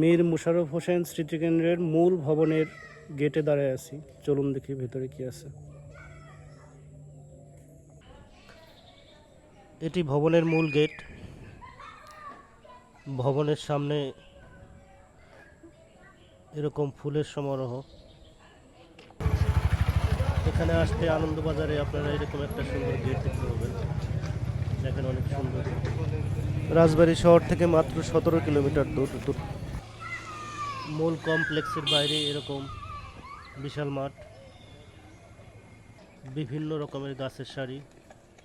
মীর মুশারফ হোসেন স্মৃতিকেন্দ্রের মূল ভবনের গেটে দাঁড়ায় আছি। চলুন দেখি ভেতরে কি আছে। এটি ভবনের মূল গেট। ভবনের সামনে এরকম ফুলের সমারোহ। এখানে আসতে আনন্দবাজারে আপনারা এরকম একটা সুন্দর গেট দেখতে পাবেন। দেখেন অনেক সুন্দর রাজবাড়ী শহর থেকে মাত্র সতেরো কিলোমিটার দূর দূর। মূল কমপ্লেক্সের বাইরে এরকম বিশাল মাঠ, বিভিন্ন রকমের গাছের সারি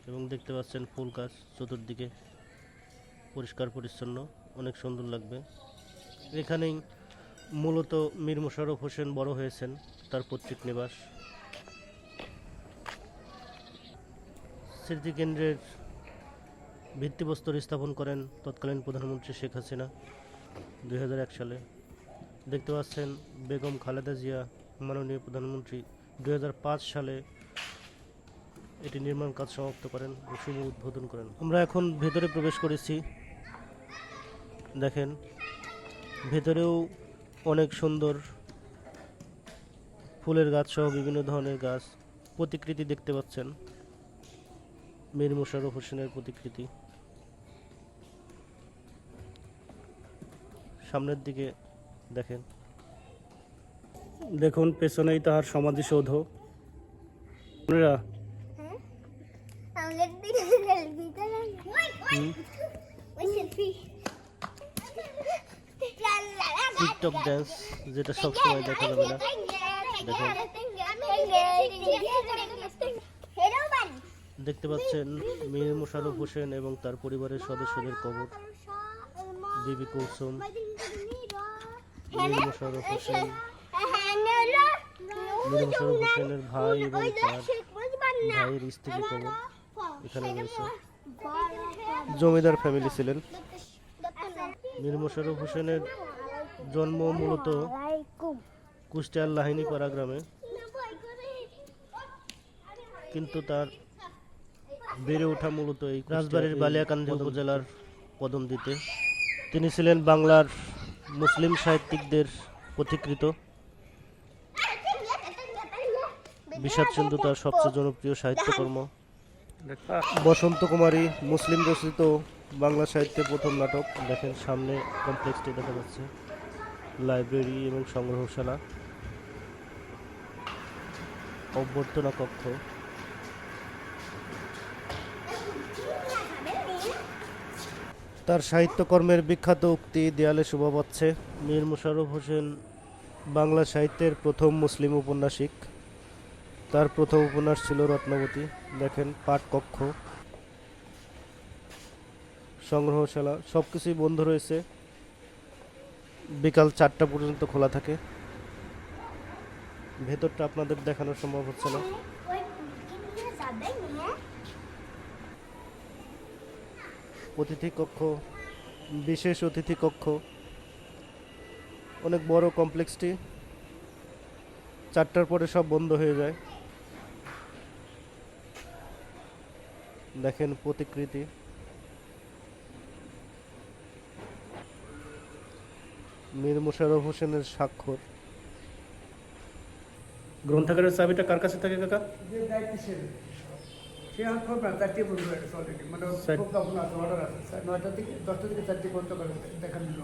এবং দেখতে পাচ্ছেন ফুল গাছ চতুর্দিকে পরিষ্কার পরিচ্ছন্ন, অনেক সুন্দর লাগবে। এখানেই মূলত মীর মোশাররফ হোসেন বড় হয়েছেন, তার পৈতৃক নিবাস। স্মৃতিকেন্দ্রের ভিত্তিপ্রস্তর স্থাপন করেন তৎকালীন প্রধানমন্ত্রী শেখ হাসিনা দু হাজার এক সালে। দেখতে পাচ্ছেন বেগম খালেদা জিয়া, মাননীয় প্রধানমন্ত্রী। দুই হাজার পাঁচ সালে এটি নির্মাণ কাজ সমাপ্ত করেন ও শুভ উদ্বোধন করেন। আমরা এখন ভেতরে প্রবেশ করেছি। দেখেন, ভেতরেও অনেক সুন্দর ফুলের গাছ সহ বিভিন্ন ধরনের গাছ। প্রতিকৃতি দেখতে পাচ্ছেন। মীর মোশাররফ হোসেনের প্রতিকৃতি। সামনের দিকে দেখেন। দেখুন পেছনেই তাহার সমাধিসৌধ আপনারা টিকটক ড্যান্স যেটা সবসময় দেখা যাবে না। দেখতে পাচ্ছেন মীর মোশাররফ হোসেন এবং তার পরিবারের সদস্যদের কবর। বিবি কুলসুম। মীর মোশাররফ হোসেন। মীর মোশাররফ হোসেনের ভাই এবং তার ভাইয়ের স্ত্রী কবর। এখানে রয়েছে। জমিদার ফ্যামিলি ছিলেন। মীর মোশাররফ হোসেনের জন্ম মূলত কুষ্টিয়ার লাহিনীপাড়া গ্রামে। কিন্তু তার বেড়ে ওঠা মূলত এই রাজবাড়ির বালিয়াকান্দি উপজেলার পদমদিতে তিনি ছিলেন বাংলার মুসলিম সাহিত্যিকদের পথিকৃত বিষাদ সিন্ধু তার সবচেয়ে জনপ্রিয় সাহিত্যকর্ম। বসন্ত কুমারী, মুসলিম রচিত বাংলা সাহিত্যের প্রথম নাটক। দেখেন, সামনে কমপ্লেক্সটি দেখা যাচ্ছে। লাইব্রেরি এবং সংগ্রহশালা। অভ্যর্থনা কক্ষ। তার সাহিত্যকর্মের বিখ্যাত উক্তি দেয়ালে শোভা পাচ্ছে মীর মোশাররফ হোসেন বাংলা সাহিত্যের প্রথম মুসলিম উপন্যাসিক তার প্রথম উপন্যাস ছিল রত্নবতী দেখেন পাঠ কক্ষ সংগ্রহশালা সব কিছুই বন্ধ রয়েছে বিকাল চারটা পর্যন্ত খোলা থাকে ভেতরটা আপনাদের দেখানো সম্ভব হচ্ছে না অতিথি কক্ষ বিশেষ অতিথি কক্ষ অনেক বড় কমপ্লেক্সটি। চারটার পরে সব বন্ধ হয়ে যায়। দেখেন প্রতিকৃতি। মীর মোশাররফ হোসেনের স্বাক্ষর। গ্রন্থাগারের চাবিটা কার কাছে থাকে কাকা? সে আর করবে না চারটে বন্ধ হয়ে গেছে অলরেডি মানে Sir- আছে অর্ডার আছে। নয়টা থেকে দশটা থেকে চারটে বন্ধ করে দেখার জন্য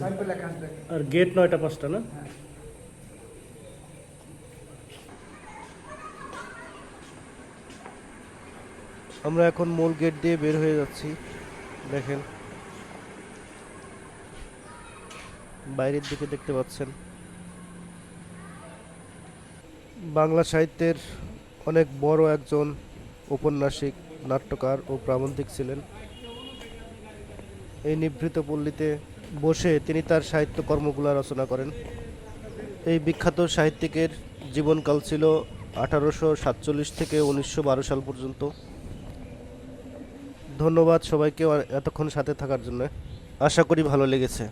সাইনপে লেখা আসবে আর গেট নয়টা পাঁচটা না? হ্যাঁ। আমরা এখন মূল গেট দিয়ে বের হয়ে যাচ্ছি। দেখেন। বাইরের দিকে দেখতে পাচ্ছেন। বাংলা সাহিত্যের অনেক বড় একজন ঔপন্যাসিক, নাট্যকার ও প্রাবন্ধিক ছিলেন। এই নিভৃত পল্লীতে বসে তিনি তার সাহিত্য কর্মগুলো রচনা করেন। এই বিখ্যাত সাহিত্যিকের জীবনকাল ছিল আঠারোশো সাতচল্লিশ থেকে উনিশশো বারো সাল পর্যন্ত। ধন্যবাদ সবাইকে এতক্ষণ সাথে থাকার জন্য। আশা করি ভালো লেগেছে।